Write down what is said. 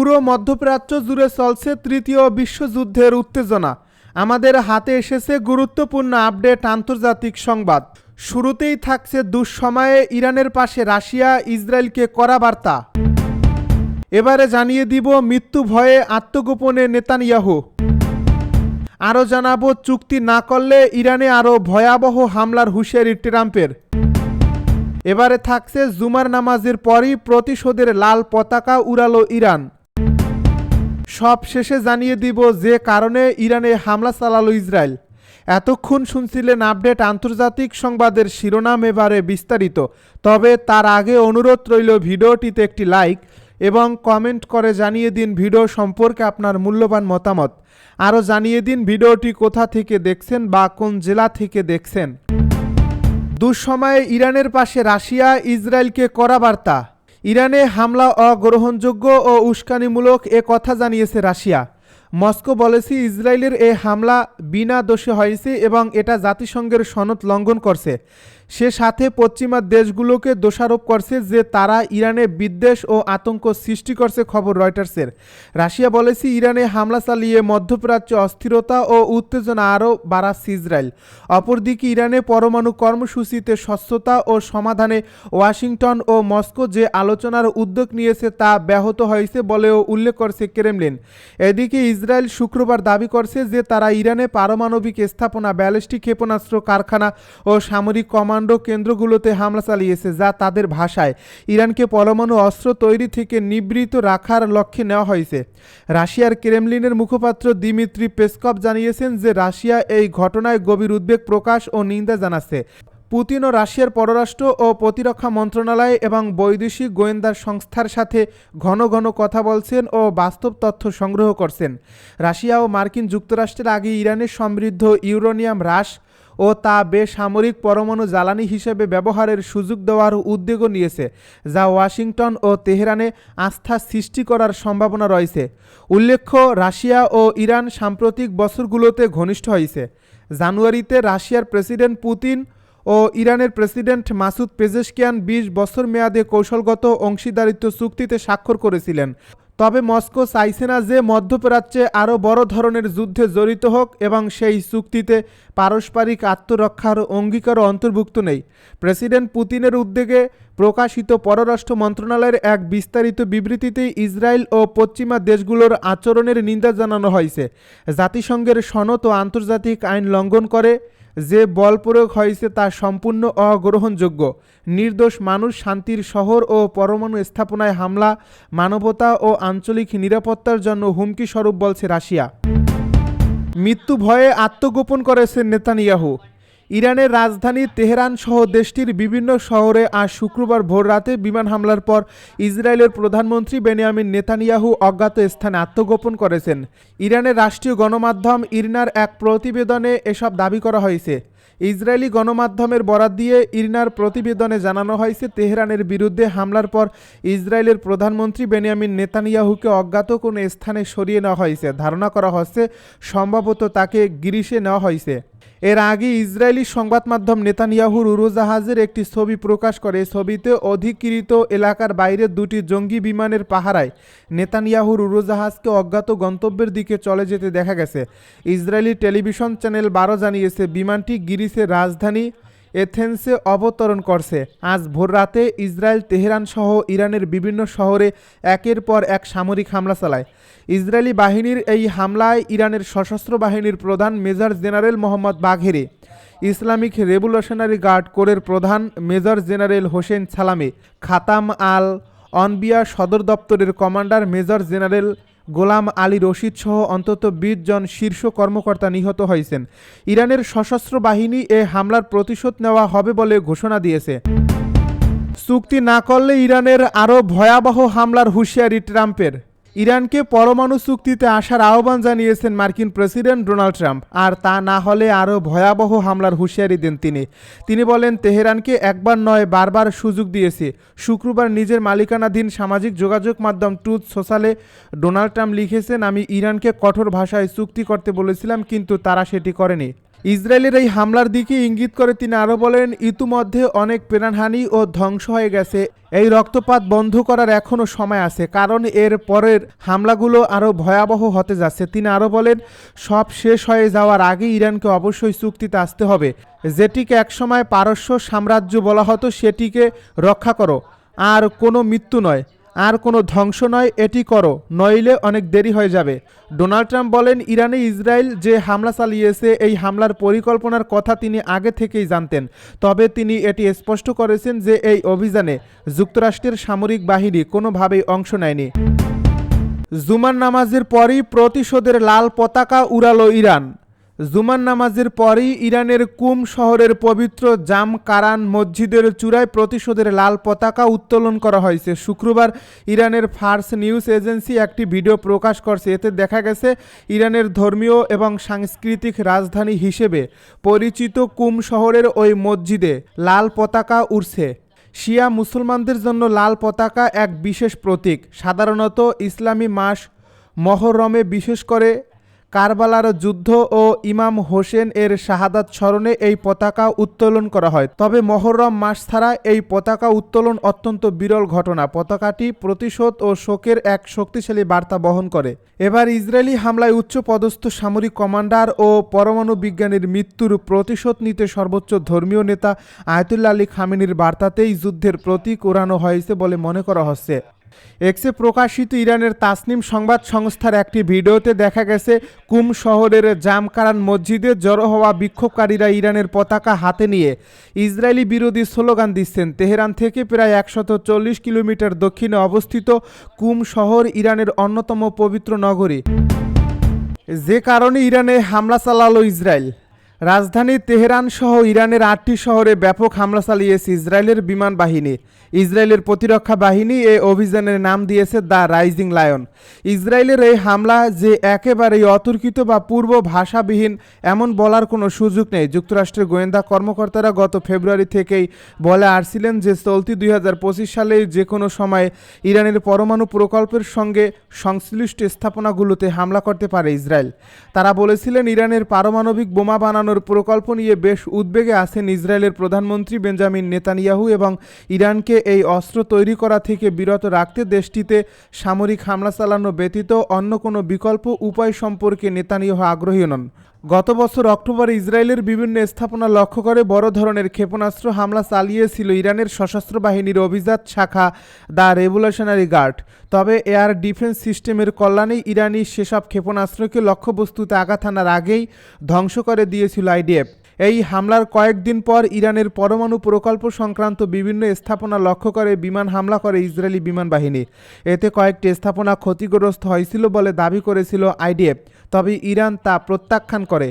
পুরো মধ্যপ্রাচ্য জুড়ে চলছে তৃতীয় বিশ্বযুদ্ধের উত্তেজনা। আমাদের হাতে এসেছে গুরুত্বপূর্ণ আপডেট আন্তর্জাতিক সংবাদ। শুরুতেই থাকছে দুঃসময়ে ইরানের পাশে রাশিয়া, ইসরায়েলকে করা বার্তা। এবারে জানিয়ে দিব মৃত্যু ভয়ে আত্মগোপনে নেতানিয়াহু। আরও জানাব, চুক্তি না করলে ইরানে আরও ভয়াবহ হামলার হুঁশিয়ারি ট্রাম্পের। এবারে থাকছে জুমার নামাজের পরই প্রতিশোধের লাল পতাকা উড়ালো ইরান। সব শেষে জানিয়ে দিব যে কারণে ইরানে হামলা চালালো ইসরায়েল। এতক্ষণ শুনছিলেন আপডেট আন্তর্জাতিক সংবাদের শিরোনাম এবারে বিস্তারিত। তবে তার আগে অনুরোধ রইল ভিডিওটিতে একটি লাইক এবং কমেন্ট করে জানিয়ে দিন ভিডিও সম্পর্কে আপনার মূল্যবান মতামত। আরও জানিয়ে দিন ভিডিওটি কোথা থেকে দেখছেন বা কোন জেলা থেকে দেখছেন। দুঃসময়ে ইরানের পাশে রাশিয়া ইসরায়েলকে করা বার্তা। ইরানে হামলা অগ্রহণযোগ্য ও উস্কানিমূলক এ কথা জানিয়েছে রাশিয়া। মস্কো বলেছে, ইসরায়েলের এ হামলা বিনা দোষে হয়েছে এবং এটা জাতিসংঘের সনদ লঙ্ঘন করছে। সে সাথে পশ্চিমা দেশগুলোকে দোষারোপ করছে যে তারা ইরানে বিদ্বেষ ও আতঙ্ক সৃষ্টি করছে, খবর রয়টার্সের। রাশিয়া বলেছে, ইরানে হামলা চালিয়ে মধ্যপ্রাচ্যে অস্থিরতা ও উত্তেজনা আরও বাড়াচ্ছে ইসরায়েল। অপরদিকে, ইরানে পরমাণু কর্মসূচিতে স্বচ্ছতা ও সমাধানে ওয়াশিংটন ও মস্কো যে আলোচনার উদ্যোগ নিয়েছে তা ব্যাহত হয়েছে বলেও উল্লেখ করছে ক্রেমলিন। এদিকে, ইসরায়েল শুক্রবার দাবি করছে যে তারা ইরানে পারমাণবিক স্থাপনা, ব্যালিস্টিক ক্ষেপণাস্ত্র, কারখানা ও সামরিক কমান্ডো কেন্দ্রগুলোতে হামলা চালিয়েছে যা তাদের ভাষায়। ইরানকে পরমাণু অস্ত্র তৈরি থেকে নিবৃত রাখার লক্ষ্যে নেওয়া হয়েছে। রাশিয়ার ক্রেমলিনের মুখপাত্র দিমিত্রি পেসকভ জানিয়েছেন যে রাশিয়া এই ঘটনায় গভীর উদ্বেগ প্রকাশ ও নিন্দা জানাচ্ছে। পুতিন ও রাশিয়ার পররাষ্ট্র ও প্রতিরক্ষা মন্ত্রণালয় এবং বৈদেশিক গোয়েন্দা সংস্থার সাথে ঘন ঘন কথা বলছেন ও বাস্তব তথ্য সংগ্রহ করছেন। রাশিয়া ও মার্কিন যুক্তরাষ্ট্রের আগে ইরানের সমৃদ্ধ ইউরোনিয়াম হ্রাস ও তা বেসামরিক পরমাণু জ্বালানি হিসেবে ব্যবহারের সুযোগ দেওয়ার উদ্যোগও নিয়েছে, যা ওয়াশিংটন ও তেহরানে আস্থা সৃষ্টি করার সম্ভাবনা রয়েছে। উল্লেখ্য, রাশিয়া ও ইরান সাম্প্রতিক বছরগুলোতে ঘনিষ্ঠ হয়েছে। জানুয়ারিতে রাশিয়ার প্রেসিডেন্ট পুতিন ও ইরানের প্রেসিডেন্ট মাসুদ পেজেশকিয়ান বিশ বছর মেয়াদে কৌশলগত অংশীদারিত্ব চুক্তিতে স্বাক্ষর করেছিলেন। তবে মস্কো চাইছে না যে মধ্যপ্রাচ্যে আরও বড় ধরনের যুদ্ধে জড়িত হোক এবং সেই চুক্তিতে পারস্পরিক আত্মরক্ষার অঙ্গীকারও অন্তর্ভুক্ত নেই। প্রেসিডেন্ট পুতিনের উদ্যোগে প্রকাশিত পররাষ্ট্র মন্ত্রণালয়ের এক বিস্তারিত বিবৃতিতে ইসরায়েল ও পশ্চিমা দেশগুলোর আচরণের নিন্দা জানানো হয়েছে। জাতিসংঘের সনদ ও আন্তর্জাতিক আইন লঙ্ঘন করে যে বল প্রয়োগ হয়েছে তা সম্পূর্ণ অগ্রহণযোগ্য। নির্দোষ মানুষ শান্তির শহর ও পরমাণু স্থাপনায় হামলা, মানবতা ও আঞ্চলিক নিরাপত্তার জন্য হুমকি স্বরূপ বলছে রাশিয়া। মৃত্যু ভয়ে আত্মগোপন করেছে নেতানিয়াহু। ইরানের রাজধানী তেহরান সহ দেশটির বিভিন্ন শহরে আজ শুক্রবার ভোর রাতে বিমান হামলার পর ইসরায়েলের প্রধানমন্ত্রী বেনিয়ামিন নেতানিয়াহু অজ্ঞাত স্থানে আত্মগোপন করেছেন। ইরানের রাষ্ট্রীয় গণমাধ্যম ইরনার এক প্রতিবেদনে এসব দাবি করা হয়েছে। ইসরায়েলি গণমাধ্যমের বরাত দিয়ে ইরনার প্রতিবেদনে জানানো হয়েছে, তেহরানের বিরুদ্ধে হামলার পর ইসরায়েলের প্রধানমন্ত্রী বেনিয়ামিন নেতানিয়াহুকে অজ্ঞাত কোনো স্থানে সরিয়ে নেওয়া হয়েছে। ধারণা করা হচ্ছে, সম্ভবত তাকে গিরিশে নেওয়া হয়েছে। এর আগে ইসরায়েলি সংবাদ মাধ্যম নেতানিয়াহুর উড়োজাহাজের একটি ছবি প্রকাশ করে। ছবিতে অধিকৃত এলাকার বাইরে দুটি জঙ্গি বিমানের পাহারায় নেতানিয়াহুর উড়োজাহাজকে অজ্ঞাত গন্তব্যের দিকে চলে যেতে দেখা গেছে। ইসরায়েলি টেলিভিশন চ্যানেল বারো জানিয়েছে, বিমানটি গিরিসের রাজধানী এথেন্সে অবতরণ করছে। আজ ভোররাতে ইসরায়েল তেহরান সহ ইরানের বিভিন্ন শহরে একের পর এক সামরিক হামলা চালায়। ইসরায়েলি বাহিনীর এই হামলায় ইরানের সশস্ত্র বাহিনীর প্রধান major general Mohammad Bagheri, Islamic revolutionary guard কোরের প্রধান major general Hossein Salami Khatam Al Anbiya সদর দপ্তরের commander major general Gholam Ali Rashid সহ অন্তত বিশ জন শীর্ষ কর্মকর্তা নিহত হয়েছেন। ইরানের সশস্ত্র বাহিনী এ হামলার প্রতিশোধ নেওয়া হবে বলে ঘোষণা দিয়েছে। চুক্তি না করলে ইরানের আরও ভয়াবহ হামলার হুঁশিয়ারি ট্রাম্পের। ইরানকে পরমাণু চুক্তিতে আসার আহ্বান জানিয়েছেন মার্কিন প্রেসিডেন্ট ডোনাল্ড ট্রাম্প। আর তা না হলে আরও ভয়াবহ হামলার হুঁশিয়ারি দেন তিনি। তিনি বলেন, তেহরানকে একবার নয়, বারবার সুযোগ দিয়েছে। শুক্রবার নিজের মালিকানাধীন সামাজিক যোগাযোগ মাধ্যম ট্রুথ সোশ্যালে ডোনাল্ড ট্রাম্প লিখেছেন, আমি ইরানকে কঠোর ভাষায় চুক্তি করতে বলেছিলাম, কিন্তু তারা সেটি করেনি। ইসরায়েলের এই হামলার দিকে ইঙ্গিত করে তিনি আরও বলেন, ইতিমধ্যে অনেক প্রাণহানি ও ধ্বংস হয়ে গেছে। এই রক্তপাত বন্ধ করার এখনও সময় আছে, কারণ এর পরের হামলাগুলো আরও ভয়াবহ হতে যাচ্ছে। তিনি আরও বলেন, সব শেষ হয়ে যাওয়ার আগে ইরানকে অবশ্যই চুক্তিতে আসতে হবে। যেটিকে একসময় পারস্য সাম্রাজ্য বলা হতো, সেটিকে রক্ষা করো। আর কোনো মৃত্যু নয়। আর কোনো ধ্বংস নয়, এটি করো, নইলে অনেক দেরি হয়ে যাবে। ডোনাল্ড ট্রাম্প বলেন, ইরানে ইসরায়েল যে হামলা চালিয়েছে, এই হামলার পরিকল্পনার কথা তিনি আগে থেকেই জানতেন। তবে তিনি এটি স্পষ্ট করেছেন যে এই অভিযানে যুক্তরাষ্ট্রের সামরিক বাহিনী কোনোভাবেই অংশ নেয়নি। জুমার নামাজের পরই প্রতিশোধের লাল পতাকা উড়ালো ইরান। জুমার নামাজের পরই ইরানের কুম শহরের পবিত্র জাম কারান মসজিদের চূড়ায় প্রতিশোধের লাল পতাকা উত্তোলন করা হয়েছে। শুক্রবার ইরানের ফার্স নিউজ এজেন্সি একটি ভিডিও প্রকাশ করছে। এতে দেখা গেছে, ইরানের ধর্মীয় এবং সাংস্কৃতিক রাজধানী হিসেবে পরিচিত কুম শহরের ওই মসজিদে লাল পতাকা উড়ছে। শিয়া মুসলমানদের জন্য লাল পতাকা এক বিশেষ প্রতীক। সাধারণত ইসলামী মাস মহরমে বিশেষ করে কারবালার যুদ্ধ ও ইমাম হোসেন এর শাহাদাত স্মরণে এই পতাকা উত্তোলন করা হয়। তবে মহরম মাস ছাড়া এই পতাকা উত্তোলন অত্যন্ত বিরল ঘটনা। পতাকাটি প্রতিশোধ ও শোকের এক শক্তিশালী বার্তা বহন করে। এবার ইসরায়েলি হামলায় উচ্চ পদস্থ সামরিক কমান্ডার ও পরমাণু বিজ্ঞানীর মৃত্যুর প্রতিশোধ নিতে সর্বোচ্চ ধর্মীয় নেতা আয়তুল্লা আলী খামেনির বার্তাতেই যুদ্ধের প্রতীক ওড়ানো হয়েছে বলে মনে করা হচ্ছে। এক্সে প্রকাশিত ইরানের তাসনিম সংবাদ সংস্থার একটি ভিডিওতে দেখা গেছে, কুম শহরের জামকারান মসজিদে জড়ো হওয়া বিক্ষোভকারীরা ইরানের পতাকা হাতে নিয়ে ইসরায়েলি বিরোধী স্লোগান দিচ্ছেন। তেহরান থেকে প্রায় একশত চল্লিশ কিলোমিটার দক্ষিণে অবস্থিত কুম শহর ইরানের অন্যতম পবিত্র নগরী। যে কারণে ইরানে হামলা চালালো ইসরায়েল। রাজধানী তেহরান সহ ইরানের আটটি শহরে ব্যাপক হামলা চালিয়েছে ইসরায়েলের বিমান বাহিনী। ইসরায়েলের প্রতিরক্ষা বাহিনী এই অভিযানের নাম দিয়েছে দ্য রাইজিং লায়ন। ইসরায়েলের এই হামলা যে একেবারেই অতর্কিত বা পূর্ব ভাষাবিহীন, এমন বলার কোনো সুযোগ নেই। যুক্তরাষ্ট্রের গোয়েন্দা কর্মকর্তারা গত ফেব্রুয়ারি থেকেই বলে আসছিলেন যে, চলতি দুই হাজার পঁচিশ সালে যে কোনো সময় ইরানের পরমাণু প্রকল্পের সঙ্গে সংশ্লিষ্ট স্থাপনাগুলোতে হামলা করতে পারে ইসরায়েল। তারা বলেছিলেন, ইরানের পারমাণবিক বোমা বানানোর প্রকল্প নিয়ে বেশ উদ্বেগে আছেন ইসরায়েলের প্রধানমন্ত্রী বেঞ্জামিন নেতানিয়াহু এবং ইরানকে এই অস্ত্র তৈরি করা থেকে বিরত রাখতে দেশটিতে সামরিক হামলা চালানো ব্যতীত অন্য কোনো বিকল্প উপায় সম্পর্কে নেতানিয়াহু আগ্রহী নন। গত বছর অক্টোবরে ইসরায়েলের বিভিন্ন স্থাপনা লক্ষ্য করে বড় ধরনের ক্ষেপণাস্ত্র হামলা চালিয়েছিল ইরানের সশস্ত্র বাহিনীর অভিজাত শাখা দ্য রেভলিউশনারি গার্ড। তবে এয়ার ডিফেন্স সিস্টেমের কল্যাণেই ইরানি সেসব ক্ষেপণাস্ত্রকে লক্ষ্যবস্তুতে আঘাত হানার আগেই ধ্বংস করে দিয়েছিল আইডিএফ। এই হামলার কয়েকদিন পর ইরানের পরমাণু প্রকল্প সংক্রান্ত বিভিন্ন স্থাপনা লক্ষ্য করে বিমান হামলা করে ইসরায়েলি বিমান বাহিনী। এতে কয়েকটি স্থাপনা ক্ষতিগ্রস্ত হয়েছিল বলে দাবি করেছিল আইডিএফ। তবে ইরান তা প্রত্যাখ্যান করে।